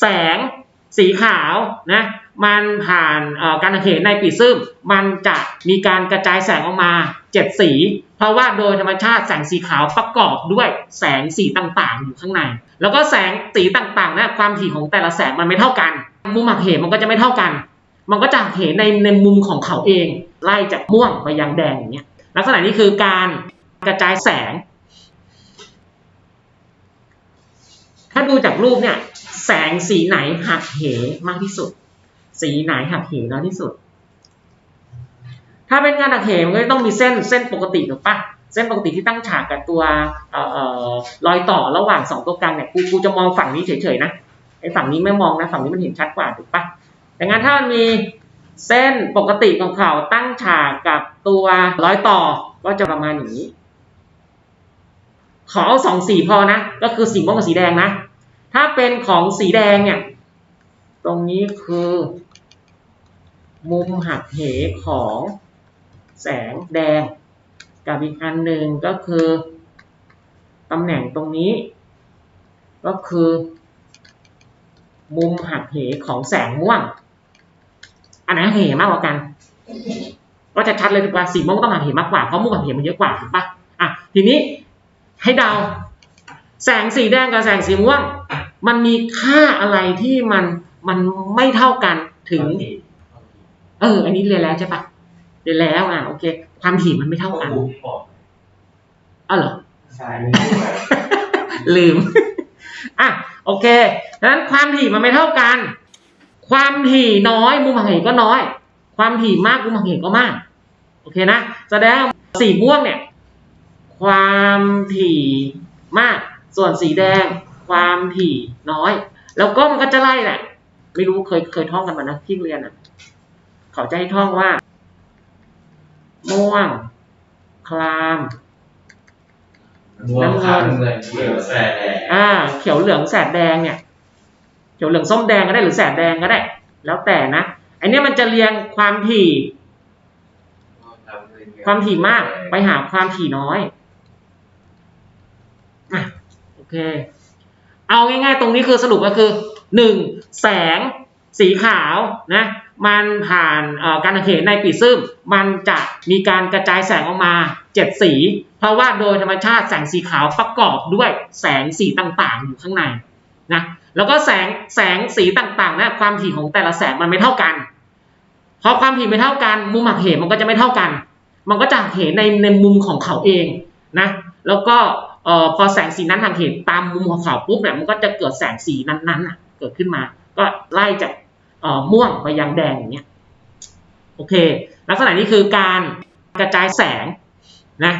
แสงสีขาวนะมันผ่านการหักเหในปีซึมมันจะมีการกระจายแสงออกมาเจ็ดสี เพราะว่าโดยธรรมชาติแสงสีขาวประกอบด้วยแสงสีต่างๆ อยู่ข้างใน แล้วก็แสงสีต่างๆนะความถี่ของแต่ละแสงมันไม่เท่ากัน มุมหักเหมันก็จะไม่เท่ากัน มันก็จะเหักเหในในมุมของเขาเอง ไล่จากม่วงไปยังแดงอย่างเงี้ยลักษณะนี้คือการกระจายแสง ถ้าดูจากรูปเนี่ย แสงสีไหนหักเหมากที่สุด สีไหนหักเหน้อยที่สุด ถ้าเป็นงานหักเหมันก็ต้องมีเส้นเส้นปกติถูกปะเส้นปกติที่ตั้งฉากกับตัวออรอยต่อระหว่างสองตัวกลางเนี่ยกูกูจะมองฝั่งนี้เฉยๆนะไอ้ฝั่งนี้ไม่มองนะฝั่งนี้มันเห็นชัดกว่าถูกปะแต่งั้นถ้ามันมีเส้นปกติของเขาตั้งฉากกับตัวรอยต่อก็จะประมาณอย่างนี้ ขอเอาสองสีพอนะ ก็คือสีม่วงกับสีแดงนะ ถ้าเป็นของสีแดงเนี่ย ตรงนี้คือ มุมหักเหของแสงแดง กับอีกอันหนึ่งก็คือตำแหน่งตรงนี้ ก็คือ มุมหักเหของแสงม่วง อันไหนเหมากกว่ากัน ก็จะชัดเลยถูกป่ะสีม่วงต้องหักเหมากกว่าเพราะมุมหักเหมันเยอะกว่าถูกป่ะอะทีนี้ให้เดาแสงสีแดงกับแสงสีม่วง มันมีค่าอะไรที่มันมันไม่เท่ากันถึง เออ อันนี้เรียนแล้วใช่ปะเรียนแล้วอะโอเค ความถี่มันไม่เท่ากันครูพี่บอกอ้าวเหรอใช่ลืมอะโอเคดังนั้นความถี่มันไม่เท่ากัน ความถี่น้อยมุมหักเหก็น้อย ความถี่มากมุมหักเหก็มาก โอเคนะแสดงว่าสีม่วงเนี่ย ความถี่มากส่วนสีแดง ความถี่น้อย แล้วก็มันก็จะไล่แหละไม่รู้เคยเคยท่องกันมานะที่เรียนอะ เขาจะให้ท่องว่า ม่วง คลามม่วงขาวน้ำเงินเขียวแสดงอ่า เขียวเหลืองแสดแดงเนี่ย เขียวเหลืองส้มแดงก็ได้หรือแสดแดงก็ได้ แล้วแต่นะไอเนี้ยมันจะเรียงความถี่ ความถี่มากไปหาความถี่น้อยอะโอเค เอาง่ายๆ ตรงนี้คือสรุปก็คือหนึ่งแสงสีขาวนะมันผ่านการหักเหในปีซึมมันจะมีการกระจายแสงออกมาเจ็ดสี เพราะว่าโดยธรรมชาติแสงสีขาวประกอบด้วยแสงสีต่างๆ อยู่ข้างในนะแล้วก็แสงแสงสีต่างๆนะความถี่ของแต่ละแสงมันไม่เท่ากันพอความถี่ไม่เท่ากันมุมหักเหมันก็จะไม่เท่ากัน มันก็จะเหักเหในในมุมของเขาเองนะแล้วก็ เอ่อพอแสงสีนั้นทางเหตามมุมของเขาปุ๊บเนี่ยมันก็จะเกิดแสงสีนั้นๆน่ะเกิดขึ้นมา ก็ไล่จากเอ่อม่วงไปยังแดงอย่างเงี้ยโอเค ลักษณะนี้คือการกระจายแสงนะ